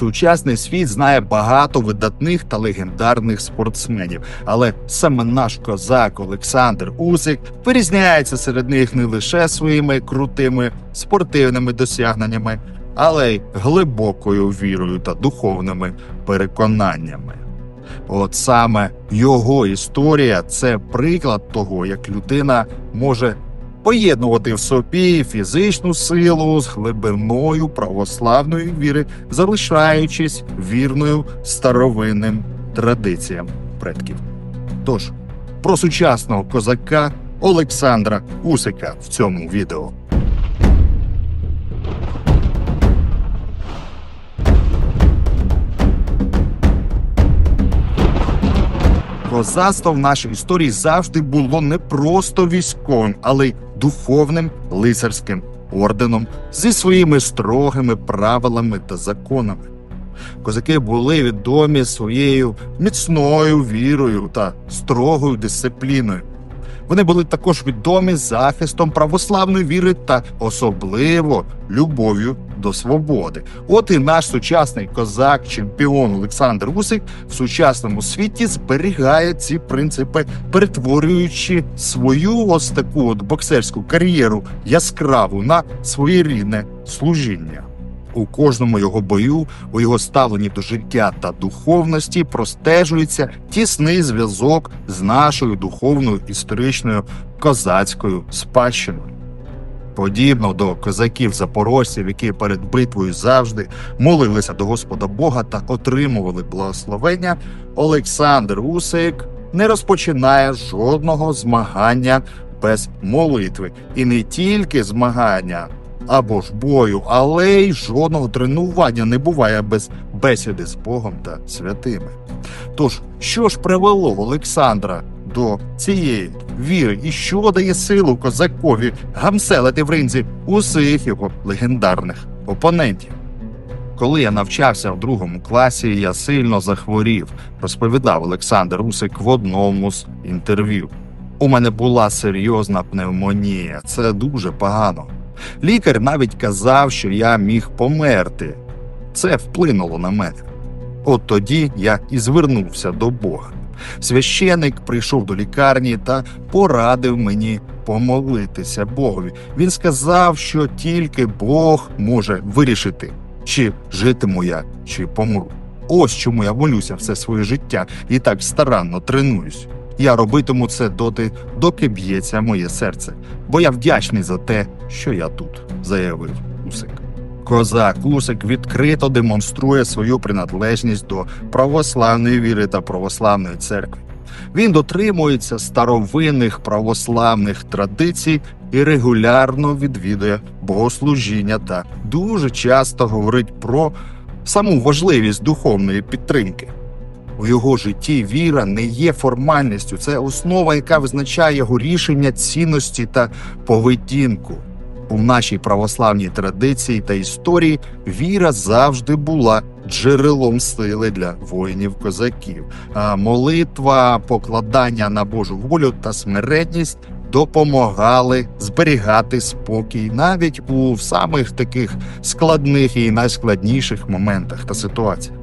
Сучасний світ знає багато видатних та легендарних спортсменів, але саме наш козак Олександр Усик вирізняється серед них не лише своїми крутими спортивними досягненнями, але й глибокою вірою та духовними переконаннями. От саме його історія це приклад того, як людина може поєднувати в собі фізичну силу з глибиною православної віри, залишаючись вірною старовинним традиціям предків. Тож про сучасного козака Олександра Усика в цьому відео. Козацтво в нашій історії завжди було не просто військовим, але й духовним лицарським орденом зі своїми строгими правилами та законами. Козаки були відомі своєю міцною вірою та строгою дисципліною. Вони були також відомі захистом православної віри та особливо любов'ю до свободи. От і наш сучасний козак, чемпіон Олександр Усик в сучасному світі зберігає ці принципи, перетворюючи свою ось таку от боксерську кар'єру яскраву на своєрідне служіння. У кожному його бою, у його ставленні до життя та духовності простежується тісний зв'язок з нашою духовною історичною козацькою спадщиною. Подібно до козаків запорожців, які перед битвою завжди молилися до Господа Бога та отримували благословення, Олександр Усик не розпочинає жодного змагання без молитви, і не тільки змагання або ж бою, але й жодного тренування не буває без бесіди з Богом та святими. Тож, що ж привело Олександра до цієї віри, і що дає силу козакові гамселити в ринзі усіх його легендарних опонентів? Коли я навчався в другому класі, я сильно захворів, розповідав Олександр Усик в одному з інтерв'ю. У мене була серйозна пневмонія, це дуже погано. Лікар навіть казав, що я міг померти. Це вплинуло на мене. От тоді я і звернувся до Бога. Священик прийшов до лікарні та порадив мені помолитися Богові. Він сказав, що тільки Бог може вирішити, чи житиму я, чи помру. Ось чому я молюся все своє життя і так старанно тренуюсь. Я робитиму це доти, доки б'ється моє серце, бо я вдячний за те, що я тут, заявив Усик. Козак Усик відкрито демонструє свою приналежність до православної віри та православної церкви. Він дотримується старовинних православних традицій і регулярно відвідує богослужіння та дуже часто говорить про саму важливість духовної підтримки. У його житті віра не є формальністю, це основа, яка визначає його рішення, цінності та поведінку. У нашій православній традиції та історії віра завжди була джерелом сили для воїнів-козаків. Молитва, покладання на Божу волю та смиренність допомагали зберігати спокій навіть у самих таких складних і найскладніших моментах та ситуаціях.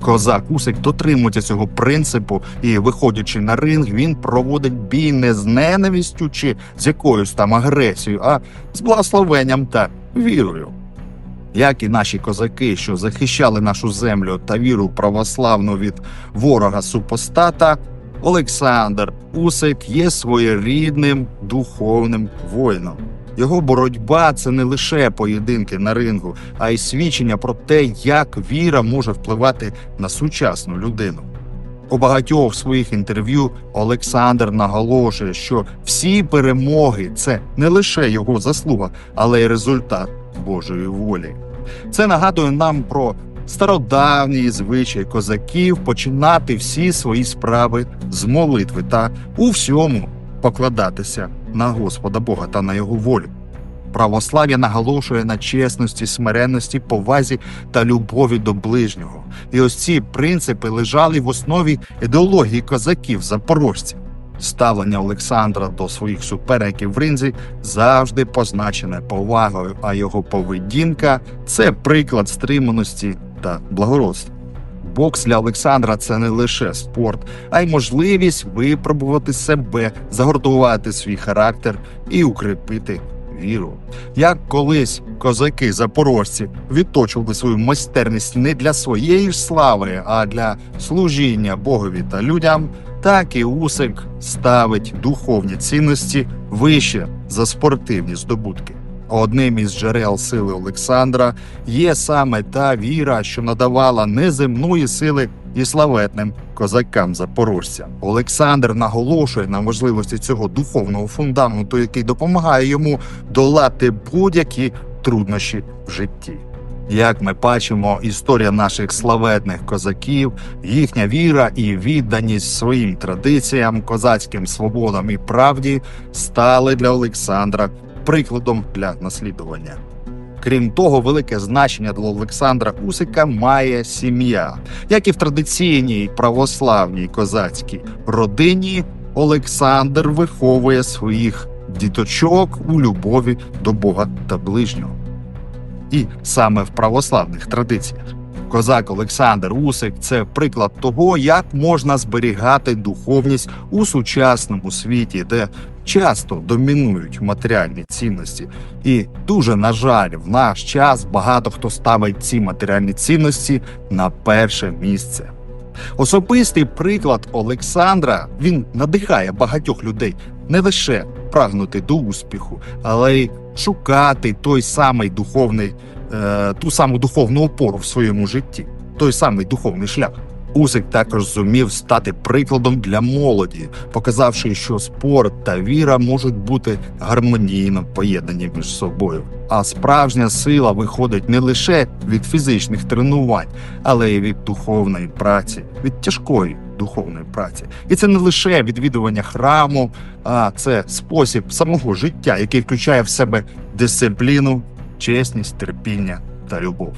Козак Усик дотримується цього принципу, і, виходячи на ринг, він проводить бій не з ненавистю чи з якоюсь там агресією, а з благословенням та вірою. Як і наші козаки, що захищали нашу землю та віру православну від ворога супостата, Олександр Усик є своєрідним духовним воїном. Його боротьба це не лише поєдинки на рингу, а й свідчення про те, як віра може впливати на сучасну людину. У багатьох своїх інтерв'ю Олександр наголошує, що всі перемоги це не лише його заслуга, але й результат Божої волі. Це нагадує нам про стародавній звичай козаків починати всі свої справи з молитви та у всьому покладатися на Господа Бога та на його волю. Православ'я наголошує на чесності, смиренності, повазі та любові до ближнього. І ось ці принципи лежали в основі ідеології козаків запорожців. Ставлення Олександра до своїх суперників в ринзі завжди позначене повагою, а його поведінка це приклад стриманості та благородства. Бокс для Олександра це не лише спорт, а й можливість випробувати себе, загортувати свій характер і укріпити віру. Як колись козаки запорожці відточували свою майстерність не для своєї ж слави, а для служіння Богові та людям, так і Усик ставить духовні цінності вище за спортивні здобутки. Одним із джерел сили Олександра є саме та віра, що надавала неземної сили і славетним козакам запорожцям. Олександр наголошує на можливості цього духовного фундаменту, який допомагає йому долати будь-які труднощі в житті. Як ми бачимо, історія наших славетних козаків, їхня віра і відданість своїм традиціям, козацьким свободам і правді стали для Олександра прикладом для наслідування. Крім того, велике значення для Олександра Усика має сім'я. Як і в традиційній православній козацькій родині, Олександр виховує своїх діточок у любові до Бога та ближнього. І саме в православних традиціях козак Олександр Усик це приклад того, як можна зберігати духовність у сучасному світі, де часто домінують матеріальні цінності. І дуже на жаль, в наш час багато хто ставить ці матеріальні цінності на перше місце. Особистий приклад Олександра він надихає багатьох людей не лише прагнути до успіху, але й шукати той самий духовний, е, ту саму духовну опору в своєму житті, той самий духовний шлях. Усик також зумів стати прикладом для молоді, показавши, що спорт та віра можуть бути гармонійно поєднані між собою. А справжня сила виходить не лише від фізичних тренувань, але й від духовної праці, від тяжкої духовної праці. І це не лише відвідування храму, а це спосіб самого життя, який включає в себе дисципліну, чесність, терпіння та любов.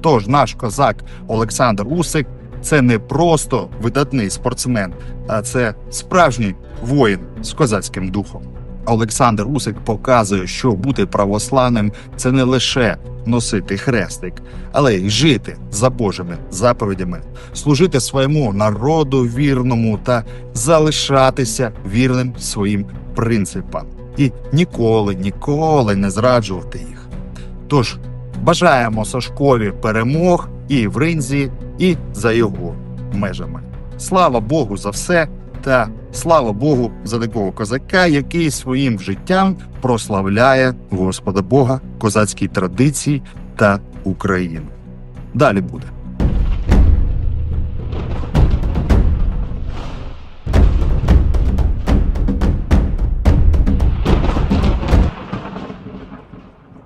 Тож наш козак Олександр Усик це не просто видатний спортсмен, а це справжній воїн з козацьким духом. Олександр Усик показує, що бути православним це не лише носити хрестик, але й жити за Божими заповідями, служити своєму народу вірному та залишатися вірним своїм принципам і ніколи, ніколи не зраджувати їх. Тож бажаємо Сашкові перемог і в ринзі, і за його межами. Слава Богу за все та слава Богу за такого козака, який своїм життям прославляє Господа Бога, козацькі традиції та Україну. Далі буде.